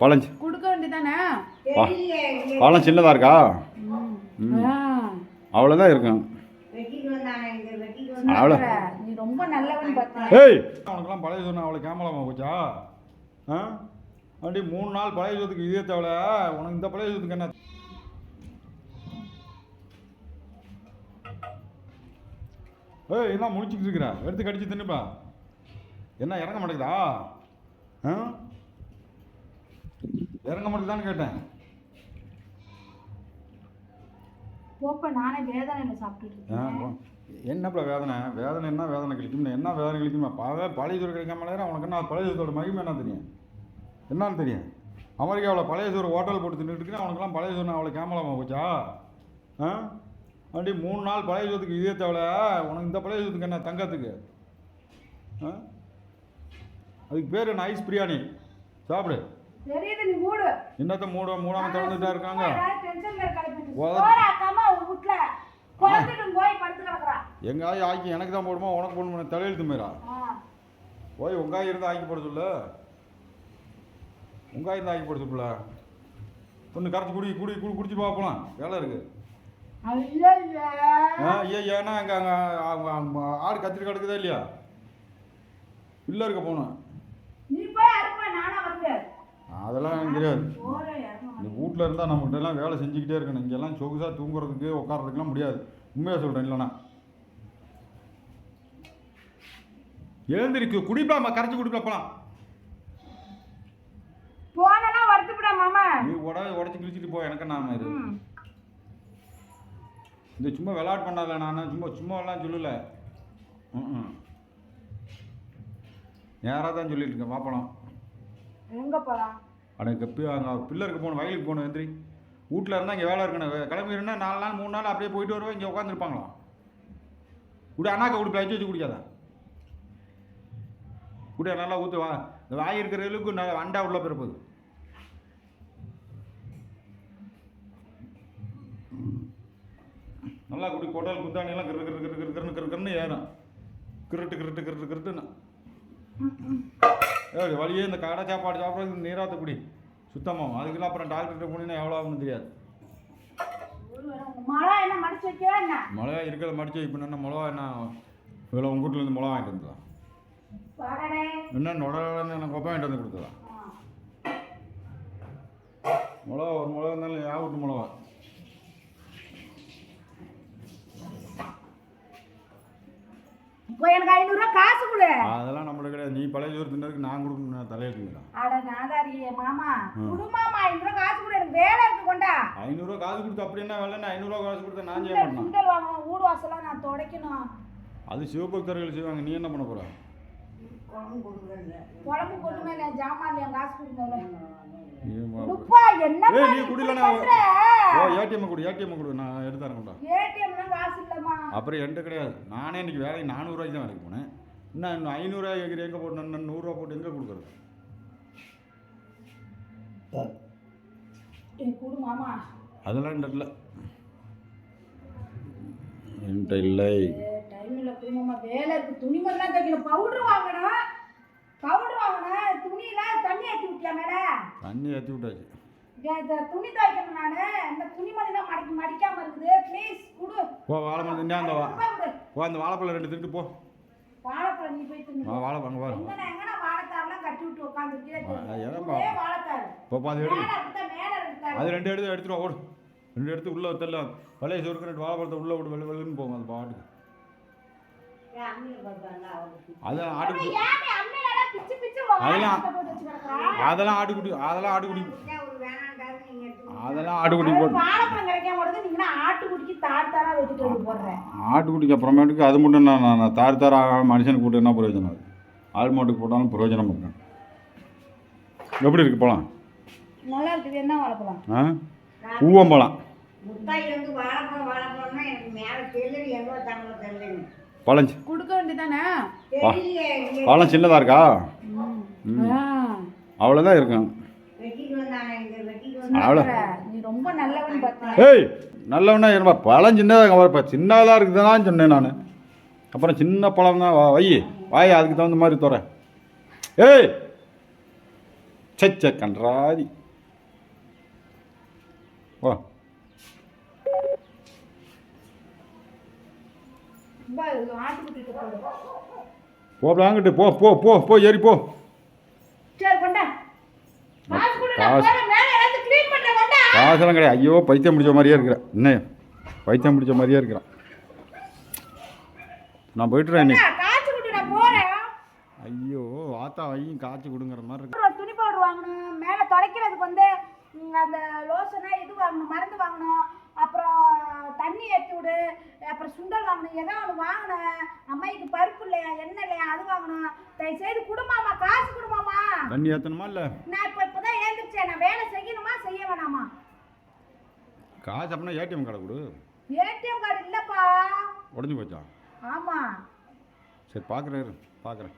பழம் கொடுக்க வேண்டியதானே? பழம் சின்னதாக இருக்கா? ஆ. அவ்வளோதான் இருக்கும். அவ்வளோ. நீ ரொம்ப நல்லவன் ஏய்! அவனுக்கெல்லாம் பழைய சொன்ன அவ்வளோ கேமலாமா போச்சா? ஆ? அப்படி மூணு நாள் பழைய சொத்துக்கு இதே தேவையில்ல உனக்கு இந்த பழைய சொத்துக்கு என்ன? ஏய் என்ன முடிச்சுக்கிட்டு இருக்கிற? எடுத்து கடிச்சு தின்னுப்பா. என்ன இறங்க மாட்டேங்குதா? ஆ? இறங்க மாட்டேங்குதான்னு கேட்டேன். போப்ப நானே வேதனையில சாப்பிட்டுட்டு ஆ, இருக்கேன். போ. என்னப்பா வேதனை? வேதனை என்ன வேதனை கழிக்கும் என்ன வேதனை கழிக்குமா பாவே பழைய சோறு கிடைக்காம உனக்கு என்ன பழைய சோத்தோட மகிமை என்ன தெரியும்? என்னன்னு தெரியும்? அமெரிக்காவில் பழைய சோறு ஹோட்டல் போட்டு தின்னுட்டு அவனுக்குலாம் பழைய சோறு அவ்வளோ கேமலாமா போச்சா? ஆ? அப்படி மூணு நாள் பழைய சோத்துக்கு இதே தேவையில்ல உனக்கு இந்த பழைய சோத்துக்கு என்ன தங்கத்துக்கு? ஆ? அதுக்கு பேர் என்ன? ஐஸ் பிரியாணி. சாப்பிடு. தெரியுது நீ மூடு. என்னத்த மூட? மூடாம திறந்துட்டா இருக்காங்க? டென்ஷன்ல குழந்தைட்டு போய் படுத்து கிடக்குறா. எங்க ஆய் ஆக்கி எனக்கு தான் போடுமா? உனக்கு போடணும்? தலையெழுத்து மேரா. போய் உங்காய் இருந்தால் ஆக்கி போட சொல்லு. உங்காய் இருந்தால் ஆக்கி போட சொல்லுல ஒன்று கரைச்சி குடி குடி குடி குடிச்சு பார்க்கலாம் வேலை இருக்கு. ஐயா ஏன்னா அங்கே அங்கே ஆடு கத்திரி கிடக்குதா இல்லையா? பிள்ளை இருக்க போகணும் நீ போய் அறுப்ப நானா வந்து அதெல்லாம் எனக்கு தெரியாது போறேன் இறங்க இந்த வீட்டில் இருந்தால் நம்மகிட்ட எல்லாம் வேலை செஞ்சுக்கிட்டே இருக்கணும். இங்கெல்லாம் சொகுசாக தூங்குறதுக்கு உட்கார்றதுக்குலாம் முடியாது. உண்மையாக சொல்கிறேன் இல்லைண்ணா எழுந்திருக்கு. குடிப்பலாமா கரைச்சி குடிக்கலாம் போலாம். போனா வருத்துப்படா மாமா. நீ உட உடச்சி கிழிச்சிட்டு போ. எனக்கு நாம இது. இந்த சும்மா விளையாட்டு பண்ணாத நான். சும்மா சும்மா எல்லாம் சொல்லல. ம் நேராக தான் சொல்லிட்டு இருக்கேன் பாப்பலாம் எங்க போலாம்? அன்னைக்கு பி அங்கே பில்லருக்கு போகணும் வயலுக்கு போகணும் எந்திரி. வீட்டில் இருந்தால் இங்கே வேலை இருக்கணும். கிளம்பிருந்தா நாலு நாள் மூணு நாள் அப்படியே போயிட்டு வருவேன் இங்கே உட்காந்துருப்பாங்களா குடி அண்ணாக்க குடி வச்சு வச்சு குடிக்காதான் குடியா நல்லா ஊற்று வா. இந்த வாய் இருக்கிற அளவுக்கு நல்ல அண்டா உள்ள பிறப்பது நல்லா குடி குடல் குத்தாணியெல்லாம் கிரு கிரு கிரு கிருன்னு கிருன்னு ஏறும். கிருட்டு கிருட்டு கிருட்டு கிருட்டுன்னு. ஏய் வழியே இந்த கடை சாப்பாடு சாப்பிட்றது நீராத்த குடி. சுத்தமாகும் அதுக்கெல்லாம் அப்புறம் டாக்டர்கிட்ட போனீங்கன்னா எவ்வளோ ஆகும்னு தெரியாது. மழை என்ன மடிச்சு வைக்கவா என்ன? மிளகா இருக்கிறத மடிச்சு இப்போ என்ன மிளகா என்ன இவ்வளோ உங்கள் வீட்டிலேருந்து மிளகா வாங்கிட்டு வந்துடலாம். என்ன நுடன்னு எனக்கு கொப்பை வாங்கிட்டு வந்து கொடுத்தலாம் மிளகா ஒரு மிளகா இருந்தாலும் யா விட்டு மிளகா. இப்போ எனக்கு ஐநூறுரூவா காசு கொடு. அதெல்லாம் நம்மளுக்கு கிடையாது. நீ பழைய சோறு தின்னதுக்கு நான் கொடுக்கணும். நான் தலையெழுத்துக்கிறேன் அட நாதாரியே மாமா குடு மாமா ஐநூறுரூவா காசு கொடு. எனக்கு வேலை இருக்கு கொண்டா. ஐநூறுரூவா காசு கொடுத்து அப்படி என்ன வேலைன்னு ஐநூறுரூவா காசு கொடுத்தா நான் செய்ய மாட்டேன்? சுண்டல் வாங்கணும். வீடு வாசலாம் நான் துடைக்கணும். அது சிவபக்தர்கள் செய்வாங்க. நீ என்ன பண்ண போற? குழம்பு கொண்டு மேல ஜாமான் என் காசு கொடுங்க நீ ம- உடுப்பா என்ன ஏடிஎம் கொடு ஏடிஎம் கொடு. நான் எடுத்து தரேன்டா லாம் காசு அப்புறம் என்கிட்ட கிடையாது. நானே இன்னைக்கு வேலைக்கு நானூறுரூவாய்க்கு தான் வேலைக்கு போனேன். இன்னும் இன்னும் ஐநூறுரூவா கேட்குற எங்கே போட்டு நான் நூறுரூவா போட்டு எங்கே கொடுக்குறது? அதெல்லாம் என்கிட்ட இல்லை. என்கிட்ட இல்லை. டைம் இல்ல குடு மாமா. வேலை இருக்கு. துணி மட்டும் தைக்கணும். பவுடர் வாங்கணும். பவுடர் வாங்கணும். துணியெல்லாம் தண்ணி ஏற்றி விட்டியா மேல? தண்ணி ஏற்றி விட்டாச்சு. இந்த துணி துவைக்கணும் நானு. இந்த துணிமணி தான் மடிக்க மடிக்காம இருக்குது. ப்ளீஸ் குடு. போ வாழைப்பழம் தின்னா அந்த போ அந்த வாழைப்பழம் ரெண்டு திட்டு போ. வாழைப்பழம் நீ போய் தின்னு. பாரு. எங்கன கட்டி விட்டு ஏன்பா? வாழைத்தாரு இப்போ அது எடுத்து. மேல அது ரெண்டு எடுத்து எடுத்துட்டு ஓடு. ரெண்டு எடுத்து உள்ளே தள்ள பழைய சோறுக்கு ரெண்டு வாழைப்பழத்தை உள்ளே விட்டு வெளி வெளின்னு போகும் அது பாட்டுக்கு ஆட்டுக்குட்டி. அதெல்லாம் கிடக்குறா அதெல்லாம் ஆட்டுக்குட்டி அதெல்லாம் ஆட்டுக்குட்டி. அதெல்லாம் ஆட்டுக்குட்டி போட்டு வாழைப்பழம் கிடைக்காம வருது நீங்க ஆட்டுக்குட்டிக்கு தார் தாரா வச்சுட்டு வந்து போடுறேன். ஆட்டுக்குட்டிக்கு அப்புறமேட்டுக்கு அது மட்டும் நான் நான் நான் தார் தார் ஆகாம மனுஷனுக்கு போட்டு என்ன பிரயோஜனம் அது? ஆள் மாட்டுக்கு போட்டாலும் பிரயோஜனம் இருக்கும் எப்படி இருக்கு பழம்? நல்லா இருக்குது என்ன வாழைப்பழம்? ஆ? பூவம்பழம் முத்தாய் வந்து வாழைப்பழம் வாழைப்பழம்னா எனக்கு மேலே தெரியல எவ்வளோ தமிழ் தெரியலன்னு பழம் கொடுக்க வேண்டியதானே? பழம் சின்னதாக இருக்கா? அவ்வளோதான் இருக்கும் வெட்டிட்டு வந்தாங்க இங்க வெட்டிட்டு வந்தாங்க அவ்வளோ. நீ ரொம்ப நல்லவன் பார்த்தேன் ஏய் நல்லவனா இருப்பா பழம் சின்னதாக வரப்பா சின்னதாக இருக்குதுதான் சொன்னேன் நான். அப்புறம் சின்ன பழம் தான். வை வாய் அதுக்கு தகுந்த மாதிரி தரேன் ஏய் சச்ச கன்றாதி. ஓ போடு. போ போ போ போ போ ஏறி போ. சரி கொண்டா. காசு கொடு நான் காசு. போறேன் மேலே ஏதாவது க்ளீன் பண்ண கொண்டா காசெல்லாம் கிடையாது. ஐயோ பைத்தியம் பிடிச்ச மாதிரியே இருக்கிற என்ன? பைத்தியம் பிடிச்ச மாதிரியே இருக்கிறான். நான் போயிட்டுறேன் இன்னைக்கு. ஐயோ ஆத்தா வையும் காய்ச்சி கொடுங்கிற மாதிரி இருக்கு. துணி பவுடர் வாங்கணும். மேலே துடைக்கிறதுக்கு வந்து அந்த லோஷனா இது வாங்கணும் மருந்து வாங்கணும். அப்புறம் தண்ணி ஏற்றி விடு. அப்புறம் சுண்டல் வாங்கணும். ஏதோ ஒன்று வாங்கினேன் அம்மாய்க்கு பருப்பு இல்லையா எண்ணெய் இல்லையா அது வாங்கணும். தயவு செய்து குடுமாமா காசு குடுமாமா தண்ணி ஏற்றணுமா இல்லை? நான் இப்போ இப்போ தான் ஏந்திரிச்சேன். நான் வேலை செய்யணுமா செய்ய வேணாமா? காசு அப்படின்னா ஏடிஎம் கார்டை கொடு. ஏடிஎம் கார்டு இல்லைப்பா. உடஞ்சி போச்சா? ஆமாம் சரி பார்க்குறேன் பார்க்குறேன்